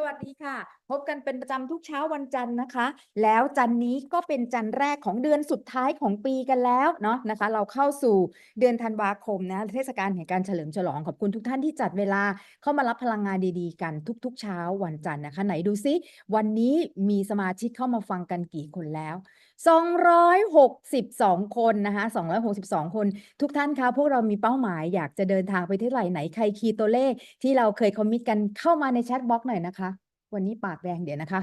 สวัสดีค่ะ พบกันเป็นประจำทุกเช้าวันจันทร์นะคะ แล้วจันทร์นี้ก็เป็นจันทร์แรกของเดือนสุดท้ายของปีกันแล้วเนาะนะคะ เราเข้าสู่เดือนธันวาคมนะเทศกาลแห่งการเฉลิมฉลองขอบคุณทุกท่านที่จัดเวลาเข้ามารับพลังงานดีๆ กันทุก ๆ เช้าวันจันทร์นะคะ ไหนดูซิวันนี้มีสมาชิกเข้ามาฟังกันกี่คนแล้ว 262 คนนะคะ262 คน ทุกท่านคะพวกเรามีเป้าหมายอยากจะเดินทางไปที่ไหนไหน ใครคีย์ตัวเลขที่เราเคยคอมมิตกันเข้ามาในแชทบล็อกหน่อยนะคะ วันนี้ปากแดงเดี๋ยวนะคะ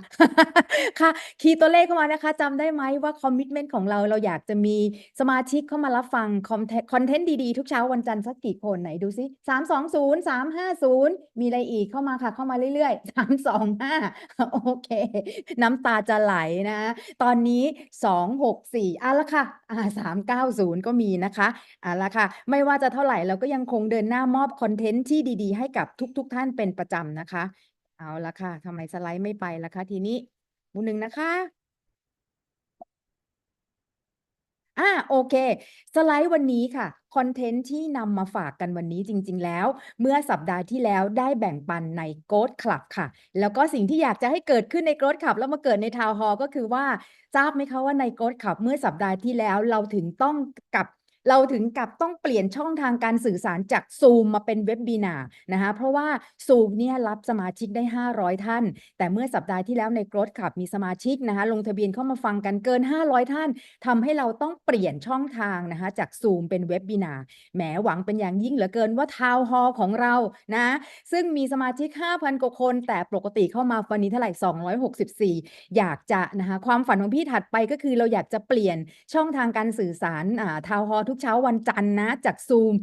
ค่ะ คีย์ตัวเลขเข้ามานะคะจำได้ไหมว่าคอมมิ t เมนต์ของเราเราอยากจะมีสมาชิกเข้ามารับฟังคอนเทคอนเทนต์ดีๆ ทุกเช้าวันจันทร์สักกี่คนไหนดูซิสามสองศูนย์สามห้าศูนย์มีอะไรอีกเข้ามาค่ะ เข้ามาเรื่อยๆสามสองห้าโอเค น้ำตาจะไหลนะ ตอนนี้สองหกสี่อะละค่ะอ่าสามเก้าศูนย์ก็มีนะคะอะละค่ะ ไม่ว่าจะเท่าไหร่เราก็ยังคงเดินหน้ามอบคอนเทนต์ที่ดีๆ ให้กับทุก ๆ ท่านเป็นประจำนะคะ เอาละค่ะทำไมสไลด์ไม่ไปล่ะคะ ทีนี้มูหนึ่งนะคะ อ่าโอเค สไลด์วันนี้ค่ะ คอนเทนต์ที่นำมาฝากกันวันนี้จริง ๆ แล้ว เมื่อสัปดาห์ที่แล้วได้แบ่งปันใน g o ดคลับค่ะ แล้วก็สิ่งที่อยากจะให้เกิดขึ้นใน g o ดคลับ แล้วมาเกิดในทาวน์ฮอลก็คือว่า ทราบไหมคะว่าใน g o ดคลับเมื่อสัปดาห์ที่แล้วเราถึงต้องกับ เราถึงกับต้องเปลี่ยนช่องทางการสื่อสารจาก Zoom มาเป็นเว็บบีนานะคะเพราะว่า Zoom เนี่ยรับสมาชิกได้ 500 ท่าน แต่เมื่อสัปดาห์ที่แล้วใน Growth Club มีสมาชิกนะคะลงทะเบียนเข้ามาฟังกันเกิน 500 ท่านทำให้เราต้องเปลี่ยนช่องทางนะคะจาก Zoom เป็นเว็บบีนาแหมหวังเป็นอย่างยิ่งเหลือเกินว่าทาวฮอลของเรานะซึ่งมีสมาชิก 5,000 กว่าคน แต่ปกติเข้ามาวันนี้เท่าไหร่ 264 อยากจะนะคะความฝันของพี่ถัดไปก็คือเราอยากจะเปลี่ยนช่องทางการสื่อสารอ่าทาวฮอลทุกเช้าวันจันทร์นะจากซูม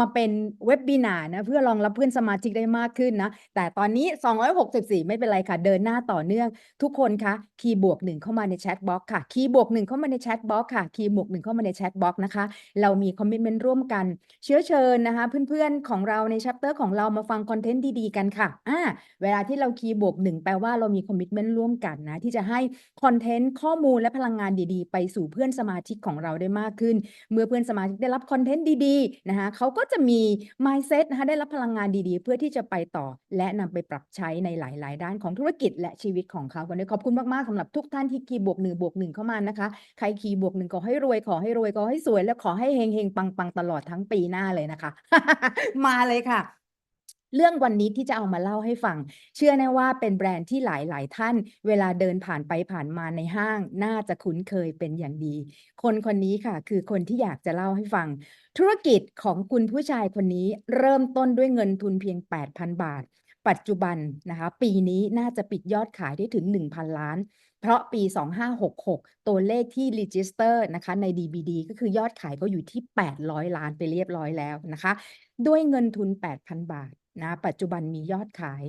มาเป็นเว็บบีนานะเพื่อรองรับเพื่อนสมาชิกได้มากขึ้นนะ แต่ตอนนี้ 264 ไม่เป็นไรค่ะ เดินหน้าต่อเนื่อง ทุกคนคะคีย์บวกหนึ่งเข้ามาในแชทบล็อกค่ะคีย์บวกหนึ่งเข้ามาในแชทบล็อกค่ะคีย์บวกหนึ่งเข้ามาในแชทบล็อกนะคะ เรามีคอมมิชเมนต์ร่วมกัน เชื้อเชิญนะคะ เพื่อนๆของเราในชัปเตอร์ของเรามาฟังคอนเทนต์ดีๆกันค่ะอ่าเวลาที่เราคีย์บวกหนึ่งแปลว่าเรามีคอมมิชเมนต์ร่วมกันนะที่จะให้คอนเทนต์ข้อมูลและพลังงานดีๆ ไปสู่เพื่อนสมาชิกของเราได้มากขึ้น เมื่อเพื่อนสมาชิกได้รับคอนเทนต์ดีๆนะคะเขาก็็จะมี mindset นะคะได้รับพลังงานดีๆ เพื่อที่จะไปต่อ และนำไปปรับใช้ในหลายๆ ด้านของธุรกิจและชีวิตของเขาวันนี้ขอบคุณมากๆสำหรับทุกท่านที่คีย์บวกหนึ่งบวกหนึ่งเข้ามานะคะ ใครคีย์บวกหนึ่งขอให้รวยขอให้รวยขอให้สวย และขอให้เฮงเฮงปังปังตลอดทั้งปีหน้าเลยนะคะ มาเลยค่ะ เรื่องวันนี้ที่จะเอามาเล่าให้ฟัง เชื่อแน่ว่าเป็นแบรนด์ที่หลาย ๆ ท่าน เวลาเดินผ่านไปผ่านมาในห้าง น่าจะคุ้นเคยเป็นอย่างดี คนคนนี้ค่ะ คือคนที่อยากจะเล่าให้ฟัง ธุรกิจของคุณผู้ชายคนนี้เริ่มต้นด้วยเงินทุนเพียง 8,000 บาท ปัจจุบันนะคะปีนี้น่าจะปิดยอดขายได้ถึง 1,000 ล้านเพราะปี 2566 ตัวเลขที่ register นะคะใน DBD ก็คือยอดขายก็อยู่ที่ 800 ล้านไปเรียบร้อยแล้วนะคะ ด้วยเงินทุน 8,000 บาท นะปัจจุบันมียอดขาย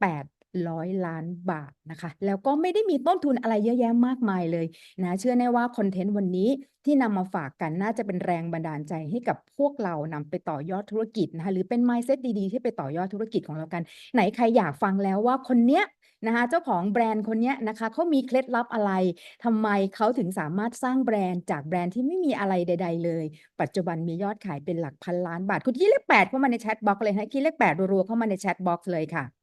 8 800ล้านบาทนะคะ แล้วก็ไม่ได้มีต้นทุนอะไรเยอะแยะมากมายเลยนะเชื่อแน่ว่าคอนเทนต์วันนี้ที่นำมาฝากกันน่าจะเป็นแรงบันดาลใจให้กับพวกเรานำไปต่อยอดธุรกิจนะคะหรือเป็น mindset ดีๆ ที่ไปต่อยอดธุรกิจของเรากัน ไหนใครอยากฟังแล้วว่าคนเนี้ยนะคะเจ้าของแบรนด์คนเนี้ยนะคะเขามีเคล็ดลับอะไรทำไมเขาถึงสามารถสร้างแบรนด์จากแบรนด์ที่ไม่มีอะไรใด ๆ เลย ปัจจุบันมียอดขายเป็นหลักพันล้านบาท คุณคีย์เลขแปดเข้ามาในแชทบ็อกซ์เลยนะคีย์เลขแปดรัวๆเข้ามาในแชทบ็อกซ์เลยค่ะ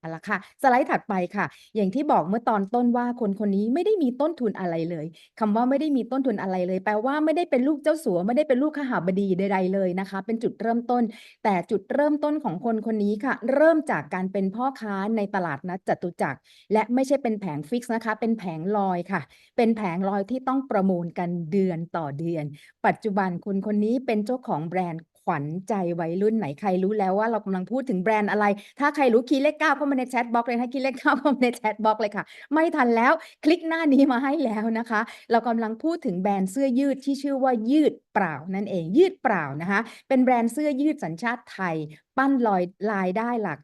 เอาละค่ะ สไลด์ถัดไปค่ะ อย่างที่บอกเมื่อตอนต้นว่าคนคนนี้ไม่ได้มีต้นทุนอะไรเลยคำว่าไม่ได้มีต้นทุนอะไรเลย แปลว่าไม่ได้เป็นลูกเจ้าสัว ไม่ได้เป็นลูกขหาบดีใดๆเลยนะคะ เป็นจุดเริ่มต้น แต่จุดเริ่มต้นของคนคนนี้ค่ะ เริ่มจากการเป็นพ่อค้าในตลาดนัดจตุจักร และไม่ใช่เป็นแผงฟิกซ์นะคะ เป็นแผงลอยค่ะ เป็นแผงลอยที่ต้องประมูลกันเดือนต่อเดือน ปัจจุบันคุณคนนี้เป็นเจ้าของแบรนด์ ขวัญใจวัยรุ่นไหนใครรู้แล้วว่าเรากำลังพูดถึงแบรนด์อะไร ถ้าใครรู้คีย์เลขเก้าเข้ามาในแชทบ็อกเลยนะคีย์เลขเก้าเข้ามาในแชทบ็อกเลยค่ะ ไม่ทันแล้วคลิกหน้านี้มาให้แล้วนะคะ เรากำลังพูดถึงแบรนด์เสื้อยืดที่ชื่อว่ายืดเปล่านั่นเองยืดเปล่านะคะ เป็นแบรนด์เสื้อยืดสัญชาติไทย ปั้นลอยลายได้หลัก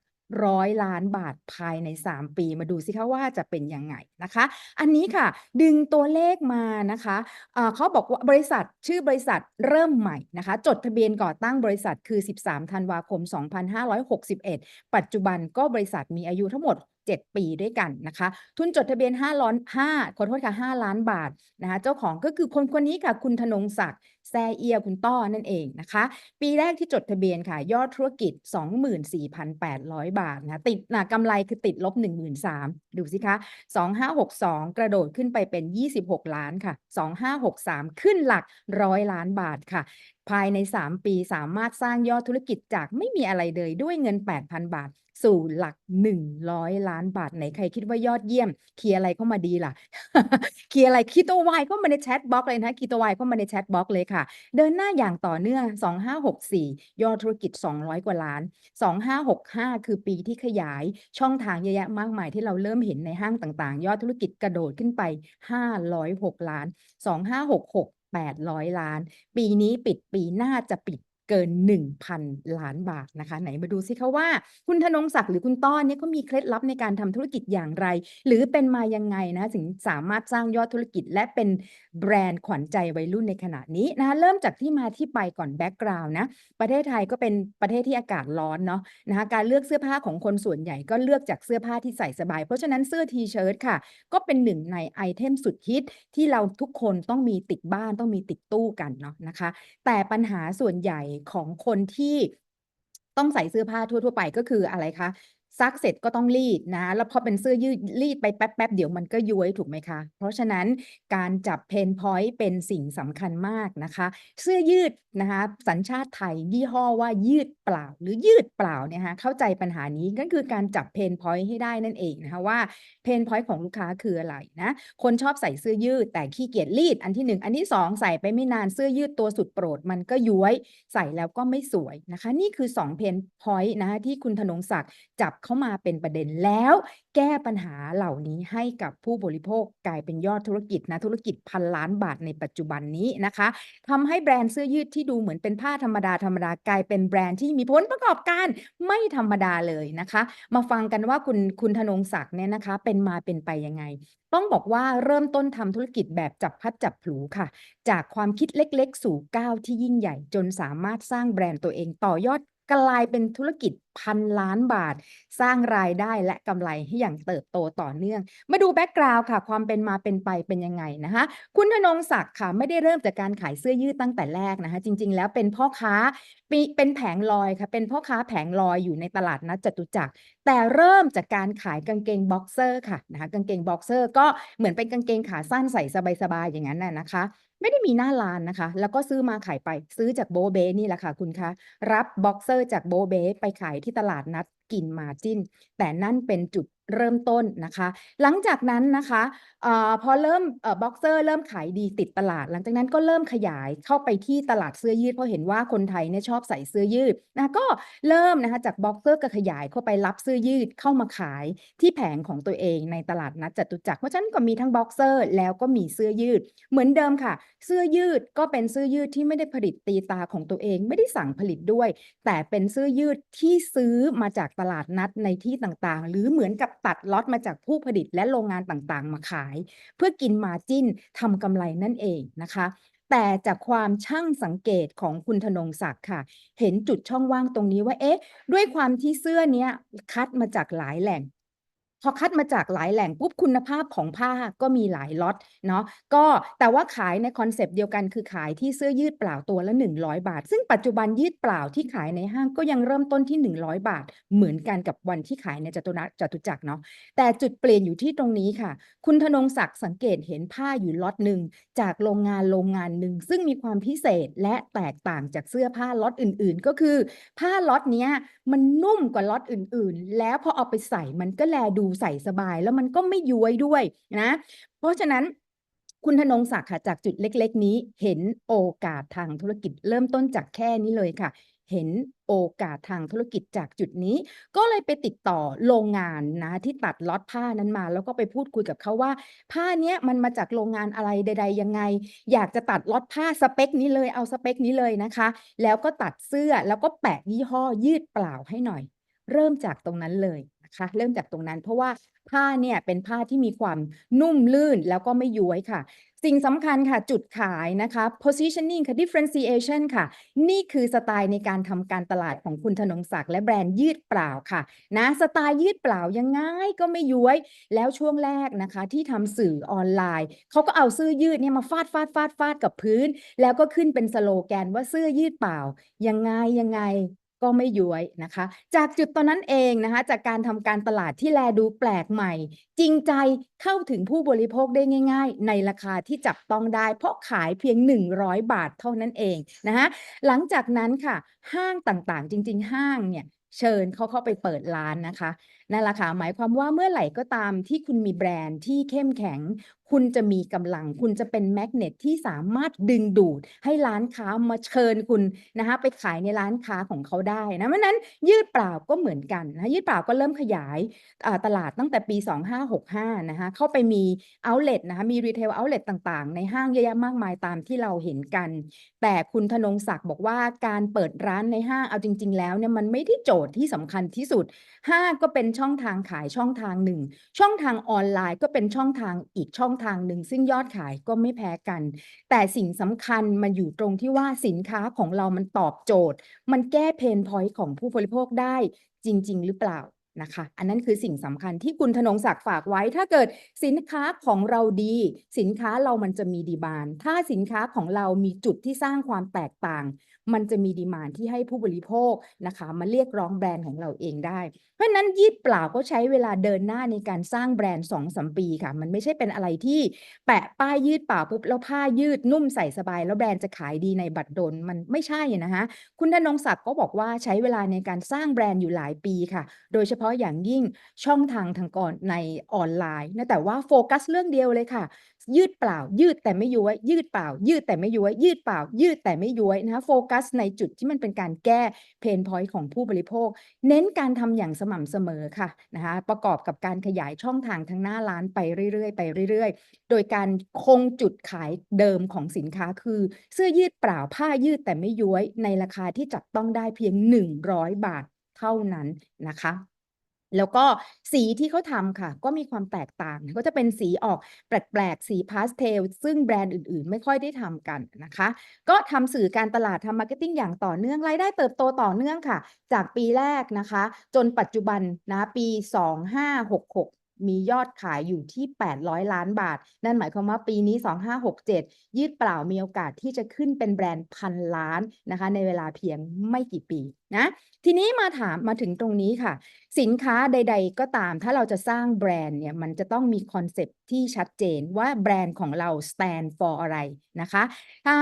ร้อยล้านบาทภายใน 3 ปีมาดูสิคะว่าจะเป็นยังไงนะคะ อันนี้ค่ะดึงตัวเลขมานะคะะเขาบอกว่าบริษัทชื่อบริษัทเริ่มใหม่นะคะ จดทะเบียนก่อตั้งบริษัทคือ 13 ธันวาคม 2561 ปัจจุบันก็บริษัทมีอายุทั้งหมด 7 ปีด้วยกันนะคะ ทุนจดทะเบียน5ล้าน5ขอโทษค่ะ 5 ล้านบาทนะคะ เจ้าของก็คือคนคนนี้ค่ะ คุณธนงศักดิ์แซเอียคุณต้อนั่นเองนะคะ ปีแรกที่จดทะเบียนค่ะ ยอดธุรกิจ 24,800 บาทนะติดนะกำไรคือติดลบ 13,000ดูสิคะ 2562 กระโดดขึ้นไปเป็น 26 ล้านค่ะ 2563 ขึ้นหลักร้อยล้านบาทค่ะภายใน 3 ปีสามารถสร้างยอดธุรกิจจากไม่มีอะไรเลยด้วยเงิน 8,000 บาท สู่หลัก100ล้านบาทไหนใครคิดว่ายอดเยี่ยม เคลียร์อะไรเข้ามาดีล่ะ เคลียร์อะไรคีโตวายเข้ามาในแชทบล็อกเลยนะคีโตวายเข้ามาในแชทบล็อกเลยค่ะ เดินหน้าอย่างต่อเนื่อง 2564 ยอดธุรกิจ 200 กว่าล้าน 2565 คือปีที่ขยายช่องทางเยอะแยะมากมายที่เราเริ่มเห็นในห้างต่างๆ ยอดธุรกิจกระโดดขึ้นไป 506 ล้าน 2566 800 ล้าน ปีนี้ปิดปีน่าจะปิด เกิน 1,000 ล้านบาทนะคะ ไหนมาดูสิคะว่า คุณธนงศักดิ์หรือคุณต้อนเนี่ยเขามีเคล็ดลับในการทำธุรกิจอย่างไร หรือเป็นมายังไงนะถึงสามารถสร้างยอดธุรกิจ และเป็นแบรนด์ขวัญใจวัยรุ่นในขณะนี้นะคะเริ่มจากที่มาที่ไปก่อนแบ็กกราวน์นะประเทศไทยก็เป็นประเทศที่อากาศร้อนเนาะนะคะการเลือกเสื้อผ้าของคนส่วนใหญ่ก็เลือกจากเสื้อผ้าที่ใส่สบาย เพราะฉะนั้นเสื้อทีเชิ้ตค่ะ ก็เป็นหนึ่งในไอเทมสุดฮิตที่เราทุกคนต้องมีติดบ้านต้องมีติดตู้กันเนาะนะคะ แต่ปัญหาส่วนใหญ่ของคนที่ต้องใส่เสื้อผ้าทั่ว ๆ ไปก็คืออะไรคะ ซักเสร็จก็ต้องรีดนะ แล้วพอเป็นเสื้อยืดรีดไปแป๊บๆ เดี๋ยวมันก็ย้วยถูกไหมคะ เพราะฉะนั้นการจับเพนพอยต์เป็นสิ่งสำคัญมากนะคะ เสื้อยืดนะคะ สัญชาติไทยยี่ห้อว่ายืดเปล่า หรือยืดเปล่าเนี่ยฮะเข้าใจปัญหานี้ก็คือการจับเพนพอยต์ให้ได้นั่นเองนะคะว่าเพนพอยต์ของลูกค้าคืออะไรนะ คนชอบใส่เสื้อยืดแต่ขี้เกียจรีดอันที่หนึ่งอันที่สองใส่ไปไม่นานเสื้อยืดตัวสุดโปรด มันก็ย้วยใส่แล้วก็ไม่สวยนะคะ นี่คือ2เพนพอยต์นะคะที่คุณธนงศักดิ์จับเข้ามาเป็นประเด็นแล้ว แก้ปัญหาเหล่านี้ให้กับผู้บริโภคกลายเป็นยอดธุรกิจนะธุรกิจพันล้านบาทในปัจจุบันนี้นะคะทำให้แบรนด์เสื้อยืดที่ดูเหมือนเป็นผ้าธรรมดาธรรมดากลายเป็นแบรนด์ที่มีผลประกอบการไม่ธรรมดาเลยนะคะ มาฟังกันว่าคุณคุณธนงศักดิ์เนี่ยนะคะ เป็นมาเป็นไปยังไงต้องบอกว่าเริ่มต้นทำธุรกิจแบบจับพัดจับผลูค่ะ จากความคิดเล็กๆ สู่ก้าวที่ยิ่งใหญ่ จนสามารถสร้างแบรนด์ตัวเองต่อยอด กลายเป็นธุรกิจพันล้านบาท สร้างรายได้และกำไรให้อย่างเติบโตต่อเนื่อง มาดูแบ็กกราวด์ค่ะ ความเป็นมาเป็นไปเป็นยังไงนะคะคุณธนงศักดิ์ค่ะ ไม่ได้เริ่มจากการขายเสื้อยืดตั้งแต่แรกนะคะ จริง ๆ แล้วเป็นพ่อค้าเป็นแผงลอยค่ะ เป็นพ่อค้าแผงลอยอยู่ในตลาดนัดจตุจักรแต่เริ่มจากการขายกางเกงบ็อกเซอร์ค่ะนะคะกางเกงบ็อกเซอร์ก็เหมือนเป็นกางเกงขาสั้นใส่สบายๆอย่างนั้นน่ะนะคะ ไม่ได้มีหน้าร้านนะคะ แล้วก็ซื้อมาขายไปซื้อจากโบเบนี่แหละค่ะคุณคะ รับบ็อกเซอร์จากโบเบไปขายที่ตลาดนัดกินมาจินแต่นั่นเป็นจุด เริ่มต้นนะคะ หลังจากนั้นนะคะออพอเริ่มออบ็อกเซอร์เริ่มขายดีติดตลาด หลังจากนั้นก็เริ่มขยายเข้าไปที่ตลาดเสื้อยืดเพราะเห็นว่าคนไทยเนี่ยชอบใส่เสื้อยืดนะก็เริ่มนะคะจากบ็อกเซอร์ก็ขยายเข้าไปรับเสื้อยืดเข้ามาขายที่แผงของตัวเองในตลาดนัดจตุจักรเพราะฉะนั้นก็มีทั้งบ็อกเซอร์แล้วก็มีเสื้อยืด เหมือนเดิมค่ะ เสื้อยืดก็เป็นเสื้อยืดที่ไม่ได้ผลิตตีตาของตัวเอง ไม่ได้สั่งผลิตด้วย แต่เป็นเสื้อยืดที่ซื้อมาจากตลาดนัดในที่ต่างๆ หรือเหมือนกับตัดล็อตมาจากผู้ผลิตและโรงงานต่างๆ มาขาย เพื่อกินมาจิ้นทำกำไรนั่นเองนะคะ แต่จากความช่างสังเกตของคุณธนงศักดิ์ค่ะ เห็นจุดช่องว่างตรงนี้ว่าเอ๊ะ ด้วยความที่เสื้อเนี้ยคัดมาจากหลายแหล่ง พอคัดมาจากหลายแหล่งปุ๊บคุณภาพของผ้าก็มีหลายล็อตเนาะก็แต่ว่าขายในคอนเซปต์เดียวกันคือขายที่เสื้อยืดเปล่าตัวละ 100 บาท ซึ่งปัจจุบันยืดเปล่าที่ขายในห้างก็ยังเริ่มต้นที่ 100 บาท เหมือนกันกับวันที่ขายในจตุรัสจตุจักรเนาะแต่จุดเปลี่ยนอยู่ที่ตรงนี้ค่ะ คุณธนงศักดิ์สังเกตเห็นผ้าอยู่ล็อตหนึ่งจากโรงงานโรงงานหนึ่งซึ่งมีความพิเศษและแตกต่างจากเสื้อผ้าล็อตอื่น ๆ ก็คือ ผ้าล็อตเนี้ยมันนุ่มกว่าล็อตอื่น ๆ แล้วพอเอาไปใส่มันก็แลดูใส่สบายแล้วมันก็ไม่ย้วยด้วยนะ เพราะฉะนั้นคุณธนงศักดิ์ค่ะจากจุดเล็ก ๆ นี้เห็นโอกาสทางธุรกิจเริ่มต้นจากแค่นี้เลยค่ะ เห็นโอกาสทางธุรกิจจากจุดนี้ ก็เลยไปติดต่อโรงงานนะที่ตัดล็อตผ้านั้นมา แล้วก็ไปพูดคุยกับเขาว่า ผ้าเนี้ยมันมาจากโรงงานอะไรใด ๆ ยังไง อยากจะตัดล็อตผ้าสเปคนี้เลยเอาสเปคนี้เลยนะคะ แล้วก็ตัดเสื้อแล้วก็แปะยี่ห้อยืดเปล่าให้หน่อย เริ่มจากตรงนั้นเลย นะคะ เริ่มจากตรงนั้น เพราะว่าผ้าเนี่ยเป็นผ้าที่มีความนุ่มลื่นแล้วก็ไม่ย้วยค่ะ สิ่งสำคัญค่ะจุดขายนะคะ positioning ค่ะ differentiation ค่ะ นี่คือสไตล์ในการทำการตลาดของคุณธนงศักดิ์และแบรนด์ยืดเปล่าค่ะนะสไตล์ยืดเปล่ายังไงก็ไม่ย้วย แล้วช่วงแรกนะคะที่ทำสื่อออนไลน์ เขาก็เอาเสื้อยืดเนี่ยมาฟาดฟาดฟาดฟาดกับพื้น แล้วก็ขึ้นเป็นสโลแกนว่าเสื้อยืดเปล่ายังไงยังไง ก็ไม่ย้วยนะคะ จากจุดตอนนั้นเองนะคะ จากการทำการตลาดที่แลดูแปลกใหม่ จริงใจเข้าถึงผู้บริโภคได้ง่าย ๆ ในราคาที่จับต้องได้ เพราะขายเพียง 100 บาทเท่านั้นเองนะคะหลังจากนั้นค่ะ ห้างต่างๆ จริง ๆ ห้างเนี่ยเชิญเขาเข้าไปเปิดร้านนะคะ นั่นแหละค่ะหมายความว่าเมื่อไหร่ก็ตามที่คุณมีแบรนด์ที่เข้มแข็ง คุณจะมีกำลัง คุณจะเป็นแมกเนตที่สามารถดึงดูดให้ร้านค้ามาเชิญคุณนะคะไปขายในร้านค้าของเขาได้นะเพราะนั้นยืดเปล่าก็เหมือนกันนะยืดเปล่าก็เริ่มขยายตลาดตั้งแต่ปี 2565นะคะเข้าไปมี outlet นะคะมีรีเทล outlet ต่างๆ ในห้างเยอะแยะมากมายตามที่เราเห็นกัน แต่คุณธนงศักดิ์บอกว่าการเปิดร้านในห้างเอาจริง ๆ แล้วเนี่ยมันไม่ได้โจทย์ที่สำคัญที่สุดห้างก็เป็นช่องทางขายช่องทางหนึ่ง ช่องทางออนไลน์ก็เป็นช่องทางอีกช่องทางหนึ่ง ซึ่งยอดขายก็ไม่แพ้กัน แต่สิ่งสำคัญมันอยู่ตรงที่ว่าสินค้าของเรามันตอบโจทย์ มันแก้เพนพอยต์ของผู้บริโภคได้จริง ๆ หรือเปล่านะคะ อันนั้นคือสิ่งสำคัญที่คุณธนงศักดิ์ฝากไว้ ถ้าเกิดสินค้าของเราดี สินค้าเรามันจะมีดีมาน ถ้าสินค้าของเรามีจุดที่สร้างความแตกต่าง มันจะมีดีมานที่ให้ผู้บริโภคนะคะมาเรียกร้องแบรนด์ของเราเองได้ เพราะนั้นยืดเปล่าก็ใช้เวลาเดินหน้าในการสร้างแบรนด์2องสมปีค่ะ มันไม่ใช่เป็นอะไรที่แปะป้ายยืดเปล่าปุ๊บแล้วผ้ายืดนุ่มใส่สบาย แล้วแบรนด์จะขายดีในบัตรดลมันไม่ใช่นะคะคุณธนงศักดิ์ก็บอกว่าใช้เวลาในการสร้างแบรนด์อยู่หลายปีค่ะ โดยเฉพาะอย่างยิ่งช่องทางทางก่อนในออนไลน์นะแต่ว่าโฟกัสเรื่องเดียวเลยค่ะ ยืดเปล่า ยืดแต่ไม่ย้วย ยืดเปล่า ยืดแต่ไม่ย้วย ยืดเปล่า ยืดแต่ไม่ย้วยนะคะโฟกัสในจุดที่มันเป็นการแก้เพนพอยต์ของผู้บริโภค เน้นการทำอย่างสม่ำเสมอค่ะนะคะประกอบกับการขยายช่องทางทางหน้าร้านไปเรื่อยๆ ไปเรื่อยๆ โดยการคงจุดขายเดิมของสินค้าคือ เสื้อยืดเปล่าผ้ายืดแต่ไม่ย้วย ในราคาที่จับต้องได้เพียง 100 บาทเท่านั้นนะคะ แล้วก็สีที่เขาทำค่ะ ก็มีความแตกต่าง ก็จะเป็นสีออกแปลกๆ สีพาสเทลซึ่งแบรนด์อื่นๆ ไม่ค่อยได้ทำกันนะคะ ก็ทำสื่อการตลาดทำมาร์เก็ตติ้งอย่างต่อเนื่องรายได้เติบโตต่อเนื่องค่ะ จากปีแรกนะคะ จนปัจจุบันนะปี 2566 มียอดขายอยู่ที่ 800 ล้านบาท นั่นหมายความว่าปีนี้ 2567 ยืดเปล่ามีโอกาสที่จะขึ้นเป็นแบรนด์พันล้านนะคะ ในเวลาเพียงไม่กี่ปีนะทีนี้มาถามมาถึงตรงนี้ค่ะ สินค้าใด ๆ ก็ตาม ถ้าเราจะสร้างแบรนด์เนี่ยมันจะต้องมีคอนเซปต์ที่ชัดเจนว่าแบรนด์ของเรา stand for อะไรนะคะ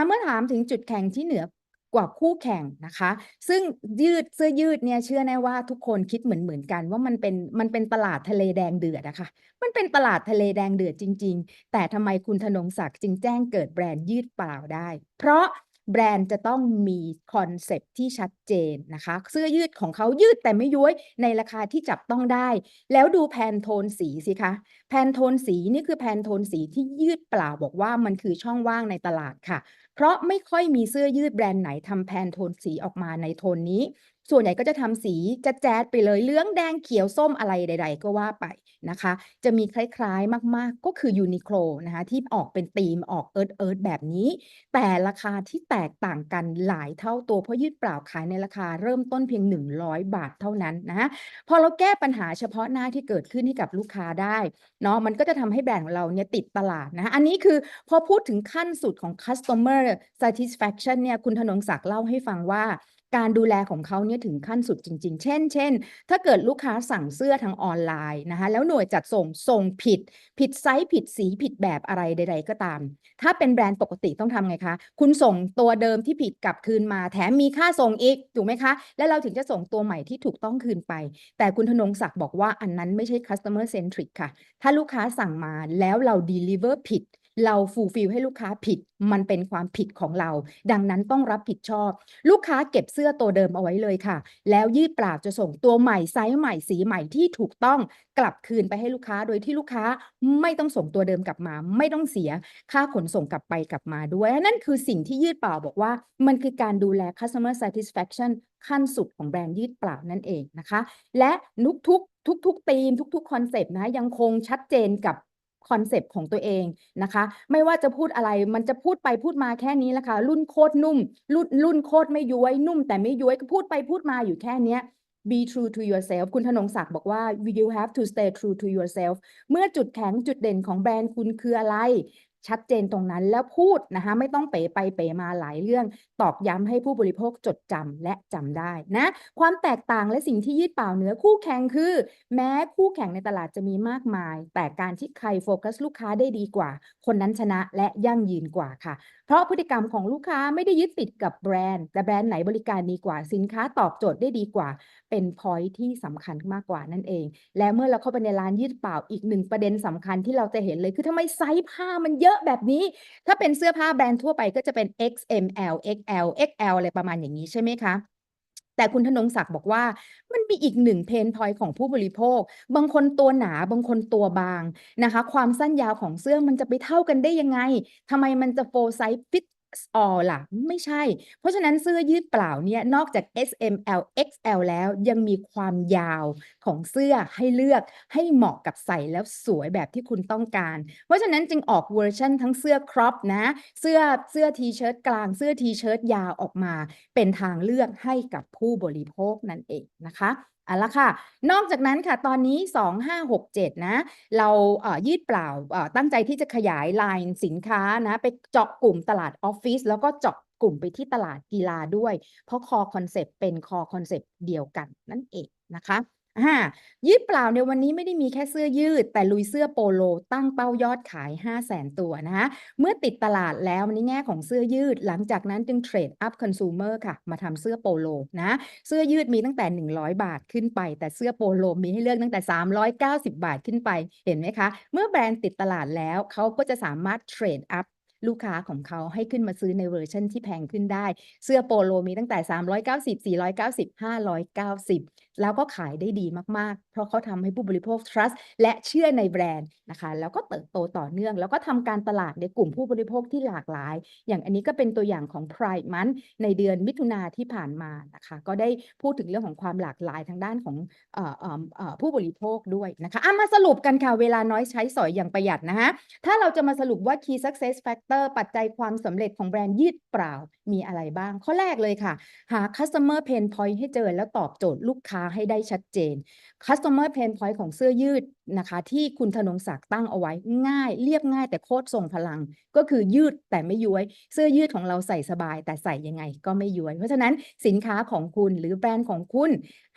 เมื่อถามถึงจุดแข็งที่เหนือ กว่าคู่แข่งนะคะ ซึ่งยืดเสื้อยืดเนี่ยเชื่อแน่ว่าทุกคนคิดเหมือนเหมือนกัน ว่ามันเป็นมันเป็นตลาดทะเลแดงเดือดอะคะ่ะมันเป็นตลาดทะเลแดงเดือดจริง ๆ แต่ทำไมคุณธนงศักดิ์จึงแจ้งเกิดแบรนด์ยืดเปล่าได้ เพราะ แบรนด์จะต้องมีคอนเซปที่ชัดเจนนะคะ เสื้อยืดของเขายืดแต่ไม่ย้วยในราคาที่จับต้องได้ แล้วดูแพนโทนสีสิคะ แพนโทนสีนี่คือแพนโทนสีที่ยืดเปล่าบอกว่ามันคือช่องว่างในตลาดค่ะ เพราะไม่ค่อยมีเสื้อยืดแบรนด์ไหนทำแพนโทนสีออกมาในโทนนี้ ส่วนใหญ่ก็จะทำสีจะแจ๊ดไปเลยเหลืองแดงเขียวส้มอะไรใด ๆ ก็ว่าไปนะคะ จะมีคล้ายๆมากๆก็คือยูนิโคลนะคะที่ออกเป็นธีมออกเอิร์ธเอิร์ธแบบนี้ แต่ราคาที่แตกต่างกันหลายเท่าตัวเพราะยืดเปล่าขายในราคาเริ่มต้นเพียง 100 บาทเท่านั้นนะพอเราแก้ปัญหาเฉพาะหน้าที่เกิดขึ้นให้กับลูกค้าได้เนาะมันก็จะทำให้แบรนด์ของเราเนี่ยติดตลาดนะอันนี้คือพอพูดถึงขั้นสุดของ customer satisfaction เนี่ยคุณธนงศักดิ์เล่าให้ฟังว่า การดูแลของเขาเนี่ยถึงขั้นสุดจริง ๆ เช่น เช่น ถ้าเกิดลูกค้าสั่งเสื้อทางออนไลน์นะคะ แล้วหน่วยจัดส่งส่งผิด ผิดไซส์ผิดสีผิดแบบอะไรใด ๆ ก็ตาม ถ้าเป็นแบรนด์ปกติต้องทำไงคะ คุณส่งตัวเดิมที่ผิดกลับคืนมา แถมมีค่าส่งอีกถูกไหมคะ แล้วเราถึงจะส่งตัวใหม่ที่ถูกต้องคืนไป แต่คุณธนงศักดิ์บอกว่าอันนั้นไม่ใช่ customer centric ค่ะ ถ้าลูกค้าสั่งมาแล้วเรา deliver ผิด เราฟูลฟิลให้ลูกค้าผิด มันเป็นความผิดของเรา ดังนั้นต้องรับผิดชอบ ลูกค้าเก็บเสื้อตัวเดิมเอาไว้เลยค่ะ แล้วยืดเปล่าจะส่งตัวใหม่ไซส์ใหม่สีใหม่ที่ถูกต้องกลับคืนไปให้ลูกค้า โดยที่ลูกค้าไม่ต้องส่งตัวเดิมกลับมา ไม่ต้องเสียค่าขนส่งกลับไปกลับมาด้วย นั่นคือสิ่งที่ยืดเปล่าบอกว่า มันคือการดูแล customer satisfaction ขั้นสุดของแบรนด์ยืดเปล่านั่นเองนะคะ และนุกทุกทุกทุกๆธีมทุกๆคอนเซปต์นะยังคงชัดเจนกับ คอนเซปต์ของตัวเองนะคะ ไม่ว่าจะพูดอะไรมันจะพูดไปพูดมาแค่นี้แหละค่ะรุ่นโคตรนุ่ม รุ่นรุ่นโคตรไม่ย้วยนุ่ม แต่ไม่ย้วยก็พูดไปพูดมาอยู่แค่เนี้ย be true to yourself คุณธนงศักดิ์บอกว่า you have to stay true to yourself เมื่อจุดแข็งจุดเด่นของแบรนด์คุณคืออะไร ชัดเจนตรงนั้นแล้วพูดนะคะไม่ต้องเป๋ไปเป๋มาหลายเรื่อง ตอกย้ำให้ผู้บริโภคจดจำและจำได้นะความแตกต่างและสิ่งที่ยืดเปล่าเหนือคู่แข่งคือ แม้คู่แข่งในตลาดจะมีมากมาย แต่การที่ใครโฟกัสลูกค้าได้ดีกว่า คนนั้นชนะและยั่งยืนกว่าค่ะ เพราะพฤติกรรมของลูกค้าไม่ได้ยึดติดกับแบรนด์ แต่แบรนด์ไหนบริการดีกว่าสินค้าตอบโจทย์ได้ดีกว่า เป็นพอยที่สำคัญมากกว่านั่นเอง และเมื่อเราเข้าไปในร้านยืดเปล่าอีกหนึ่งประเด็นสำคัญที่เราจะเห็นเลยคือทำไมไซส์ผ้ามันเยอะอะแบบนี้ ถ้าเป็นเสื้อผ้าแบรนด์ทั่วไปก็จะเป็น X M L X L X L อะไรประมาณอย่างนี้ใช่ไหมคะแต่คุณธนงศักดิ์บอกว่ามันมีอีกหนึ่งเพนพอยของผู้บริโภค บางคนตัวหนาบางคนตัวบางนะคะ ความสั้นยาวของเสื้อมันจะไปเท่ากันได้ยังไงทำไมมันจะโฟไซส์ฟิต all ล่ะ ไม่ใช่ เพราะฉะนั้นเสื้อยืดเปล่าเนี่ยนอกจาก S M L X L แล้วยังมีความยาวของเสื้อให้เลือกให้เหมาะกับใส่แล้วสวยแบบที่คุณต้องการ เพราะฉะนั้นจึงออกเวอร์ชันทั้งเสื้อครอปนะ เสื้อเสื้อทีเชิ้ตกลางเสื้อทีเชิ้ตยาวออกมา เป็นทางเลือกให้กับผู้บริโภคนั่นเองนะคะ อะละค่ะ นอกจากนั้นค่ะ ตอนนี้ 2567 นะ เราเยืดเปล่าตั้งใจที่จะขยายไลน์สินค้านะ ไปเจาะกลุ่มตลาดออฟฟิศแล้วก็เจาะกลุ่มไปที่ตลาดกีฬาด้วย เพราะคอคอนเซปต์เป็นคอคอนเซปต์เดียวกันนั่นเองนะคะ อ่ายืดเปล่าในวันนี้ไม่ได้มีแค่เสื้อยืด แต่ลุยเสื้อโปโลตั้งเป้ายอดขาย 5 0 0แสนตัวนะคะเมื่อติดตลาดแล้วในแง่ของเสื้อยืด หลังจากนั้นจึงเทรดอัพคอน sumer ค่ะ มาทำเสื้อโปโลนะเสื้อยืดมีตั้งแต่ 100 บาทขึ้นไป แต่เสื้อโปโลมีให้เลือกตั้งแต่ 390 บาทขึ้นไปเห็นไหมคะ เมื่อแบรนด์ติดตลาดแล้วเขาก็จะสามารถเทรดอัพลูกค้าของเขาให้ขึ้นมาซื้อในเวอร์ชันที่แพงขึ้นได้ เสื้อโปโลมีตั้งแต่ 390 490 590แล้วก็ขายได้ดีมากๆ เพราะเขาทำให้ผู้บริโภค trust และเชื่อในแบรนด์นะคะ แล้วก็เติบโตต่อเนื่อง แล้วก็ทำการตลาดในกลุ่มผู้บริโภคที่หลากหลาย อย่างอันนี้ก็เป็นตัวอย่างของ Pride Month ในเดือนมิถุนาที่ผ่านมานะคะ ก็ได้พูดถึงเรื่องของความหลากหลายทางด้านของออผู้บริโภคด้วยนะคะอะมาสรุปกันค่ะ เวลาน้อยใช้สอยอย่างประหยัดนะคะถ้าเราจะมาสรุปว่า Key Success Factor ปัจจัยความสำเร็จของแบรนด์ยืดเปล่ามีอะไรบ้าง ข้อแรกเลยค่ะ หา Customer Pain Point ให้เจอแล้วตอบโจทย์ลูกค้าาให้ได้ชัดเจน Customer Pain Point ของเสื้อยืด นะคะ ที่คุณธนงศักดิ์ตั้งเอาไว้ง่ายเรียบง่ายแต่โคตรทรงพลัง ก็คือยืดแต่ไม่ย้วย เสื้อยืดของเราใส่สบาย แต่ใส่ยังไงก็ไม่ย้วย เพราะฉะนั้นสินค้าของคุณหรือแบรนด์ของคุณ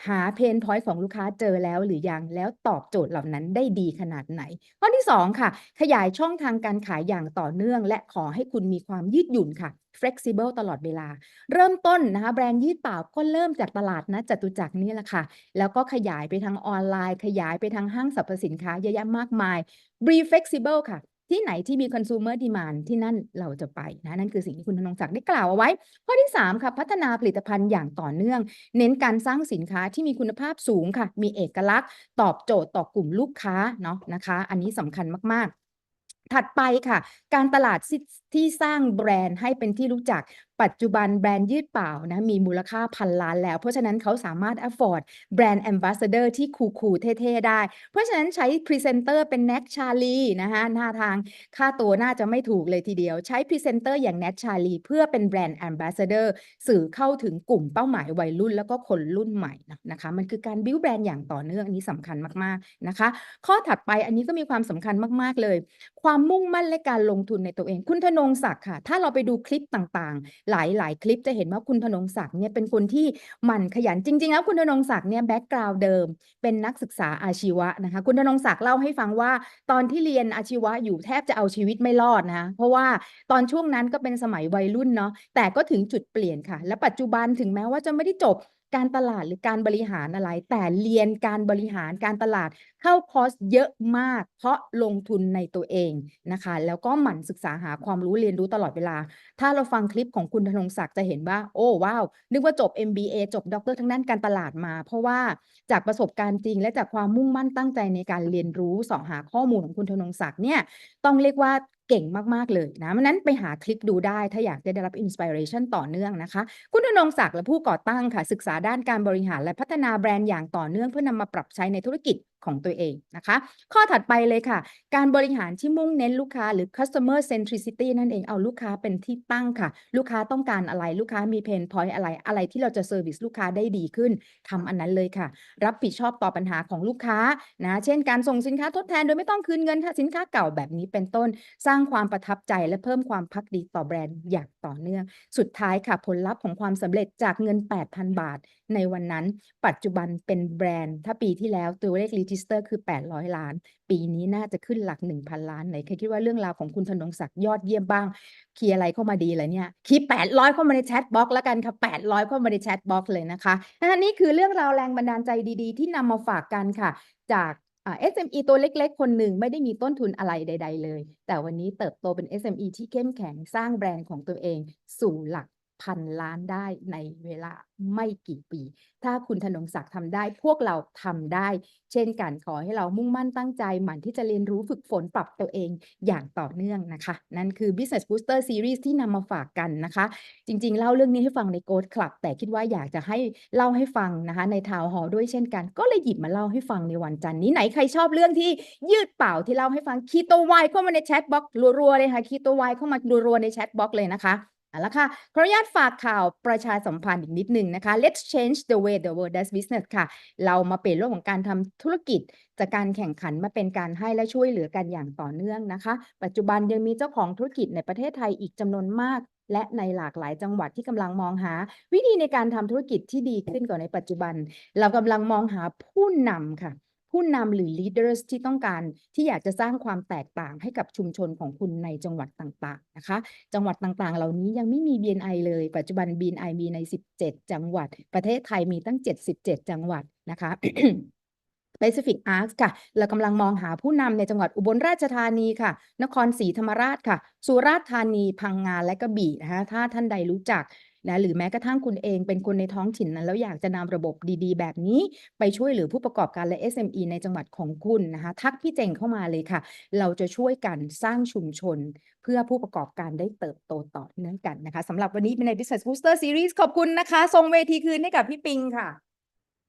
หาเพนพอยต์ของลูกค้าเจอแล้วหรือยังแล้วตอบโจทย์เหล่านั้นได้ดีขนาดไหน ข้อที่ 2 ค่ะ ขยายช่องทางการขายอย่างต่อเนื่อง และขอให้คุณมีความยืดหยุ่นค่ะ flexible ตลอดเวลา เริ่มต้นนะคะ แบรนด์ยืดเปล่าก็เริ่มจากตลาดนะจตุจักรนี่แหละค่ะ แล้วก็ขยายไปทางออนไลน์ ขยายไปทางห้างสรรพสินค้าเยอะแยะมากมาย be flexible ค่ะ ที่ไหนที่มี consumer demand ที่นั่นเราจะไปนะนั่นคือสิ่งที่คุณธนงศักดิ์ได้กล่าวเอาไว้ ข้อที่ 3 ค่ะ พัฒนาผลิตภัณฑ์อย่างต่อเนื่อง เน้นการสร้างสินค้าที่มีคุณภาพสูงค่ะ มีเอกลักษณ์ ตอบโจทย์ต่อกลุ่มลูกค้าเนาะนะคะ อันนี้สำคัญมากๆถัดไปค่ะ การตลาดที่ที่สร้างแบรนด์ให้เป็นที่รู้จัก ปัจจุบันแบรนด์ยืดเปล่านะมีมูลค่าพันล้านแล้ว เพราะฉะนั้นเขาสามารถ afford แบรนด์ ambassador ที่คูลๆเท่ๆได้ เพราะฉะนั้นใช้พรีเซนเตอร์เป็นแน็กชาลีนะคะหน้าทางค่าตัวน่าจะไม่ถูกเลยทีเดียว ใช้พรีเซนเตอร์อย่างแน็กชาลีเพื่อเป็นแบรนด์ ambassador สื่อเข้าถึงกลุ่มเป้าหมายวัยรุ่นแล้วก็คนรุ่นใหม่นะคะมันคือการ build แบรนด์อย่างต่อเนื่องอันนี้สำคัญมากๆนะคะ ข้อถัดไปอันนี้ก็มีความสำคัญมากๆเลย ความมุ่งมั่นและการลงทุนในตัวเอง คุณธนงศักดิ์ค่ะ ถ้าเราไปดูคลิปต่างๆหลายๆคลิปจะเห็นว่าคุณธนงศักดิ์เนี่ยเป็นคนที่หมั่นขยันจริง ๆ แล้วคุณธนงศักดิ์เนี่ยแบ็กกราวด์เดิม เป็นนักศึกษาอาชีวะนะคะคุณธนงศักดิ์เล่าให้ฟังว่า ตอนที่เรียนอาชีวะอยู่แทบจะเอาชีวิตไม่รอดนะคะเพราะว่าตอนช่วงนั้นก็เป็นสมัยวัยรุ่นเนาะแต่ก็ถึงจุดเปลี่ยนค่ะ และปัจจุบันถึงแม้ว่าจะไม่ได้จบ การตลาดหรือการบริหารอะไร แต่เรียนการบริหารการตลาดเข้าคอร์สเยอะมาก เพราะลงทุนในตัวเองนะคะ แล้วก็หมั่นศึกษาหาความรู้เรียนรู้ตลอดเวลา ถ้าเราฟังคลิปของคุณธนงศักดิ์จะเห็นว่า โอ้ว้าว นึกว่าจบ MBA จบด็อกเตอร์ทั้งด้านการตลาดมา เพราะว่าจากประสบการณ์จริง และจากความมุ่งมั่นตั้งใจในการเรียนรู้สาะหาข้อมูลของคุณธนงศักดิ์เนี่ยต้องเรียกว่า เก่งมาก ๆ เลยนะเพราะฉะนั้นไปหาคลิปดูได้ถ้าอยากจะได้รับอินสปิเรชันต่อเนื่องนะคะ คุณธนงศักดิ์และผู้ก่อตั้งค่ะ ศึกษาด้านการบริหารและพัฒนาแบรนด์อย่างต่อเนื่องเพื่อนำมาปรับใช้ในธุรกิจ ของตัวเองนะคะ ข้อถัดไปเลยค่ะ การบริหารที่มุ่งเน้นลูกค้าหรือ customer centricity นั่นเองเอาลูกค้าเป็นที่ตั้งค่ะ ลูกค้าต้องการอะไรลูกค้ามี pain point อะไรอะไรที่เราจะเซอร์วิสลูกค้าได้ดีขึ้นทำอันนั้นเลยค่ะ รับผิดชอบต่อปัญหาของลูกค้านะเช่นการส่งสินค้าทดแทนโดยไม่ต้องคืนเงินถ้าสินค้าเก่าแบบนี้เป็นต้น สร้างความประทับใจและเพิ่มความภักดีต่อแบรนด์อย่างต่อเนื่อง สุดท้ายค่ะผลลัพธ์ของความสำเร็จจากเงิน 8,000 บาท ในวันนั้น ปัจจุบันเป็นแบรนด์ ถ้าปีที่แล้วตัวเลข register คือ 800 ล้าน ปีนี้น่าจะขึ้นหลัก 1,000 ล้านไหนใครคิดว่าเรื่องราวของคุณธนงศักดิ์ยอดเยี่ยมบ้างคีย์อะไรเข้ามาดีเล่ะเนี่ยคีย์800 เข้ามาในแชทบ็อกแล้วกันค่ะ 800 เข้ามาในแชทบ็อกเลยนะคะนี่คือเรื่องราวแรงบันดาลใจดีๆ ที่นำมาฝากกันค่ะ จากอ่า SME ตัวเล็กๆ คนหนึ่งไม่ได้มีต้นทุนอะไรใด ๆ เลย แต่วันนี้เติบโตเป็น SME ที่เข้มแข็งสร้างแบรนด์ของตัวเองสู่หลัก พันล้านได้ในเวลาไม่กี่ปี ถ้าคุณธนงศักดิ์ทำได้ พวกเราทำได้ เช่นกันขอให้เรามุ่งมั่นตั้งใจหมั่นที่จะเรียนรู้ฝึกฝนปรับตัวเองอย่างต่อเนื่องนะคะ นั่นคือ Business Booster Series ที่นำมาฝากกันนะคะ จริง ๆ เล่าเรื่องนี้ให้ฟังใน GoT Club แต่คิดว่าอยากจะให้เล่าให้ฟังนะคะใน Town Hall ด้วยเช่นกัน ก็เลยหยิบมาเล่าให้ฟังในวันจันทร์นี้ไหนใครชอบเรื่องที่ยืดเป่าที่เล่าให้ฟังคีย์ตัว Y เข้ามาในแชทบ็อกซ์รัวๆเลยค่ะคีย์ตัว Y เข้ามารัวๆในแชทบ็อกซ์เลยนะคะ เอาละค่ะ ขออนุญาตฝากข่าวประชาสัมพันธ์อีกนิดหนึ่งนะคะ Let's change the way the world does business ค่ะ เรามาเปลี่ยนโลกของการทำธุรกิจ จากการแข่งขันมาเป็นการให้และช่วยเหลือกันอย่างต่อเนื่องนะคะ ปัจจุบันยังมีเจ้าของธุรกิจในประเทศไทยอีกจำนวนมาก และในหลากหลายจังหวัดที่กำลังมองหา วิธีในการทำธุรกิจที่ดีขึ้นกว่าในปัจจุบัน เรากำลังมองหาผู้นำค่ะ ผู้นำหรือ leaders ที่ต้องการที่อยากจะสร้างความแตกต่างให้กับชุมชนของคุณในจังหวัดต่างๆนะคะ จังหวัดต่างๆ เหล่านี้ยังไม่มี BNI เลย ปัจจุบัน BNI มีใน 17 จังหวัด ประเทศไทยมีตั้ง 77 จังหวัดนะคะ Pacific Arts ค่ะ เรากำลังมองหาผู้นำในจังหวัดอุบลราชธานีค่ะ นครศรีธรรมราชค่ะ สุราษฎร์ธานี พังงา และกระบี่นะคะ ถ้าท่านใดรู้จัก นะหรือแม้กระทั่งคุณเองเป็นคนในท้องถิ่นนั้น แล้วอยากจะนำระบบดีๆ แบบนี้ ไปช่วยเหลือผู้ประกอบการและ SME ในจังหวัดของคุณนะคะ ทักพี่เจงเข้ามาเลยค่ะ เราจะช่วยกันสร้างชุมชน เพื่อผู้ประกอบการได้เติบโตต่อเนื่องกันนะคะสำหรับวันนี้ใน Business Booster Series ขอบคุณนะคะทรงเวทีคืนให้กับพี่ปิงค่ะ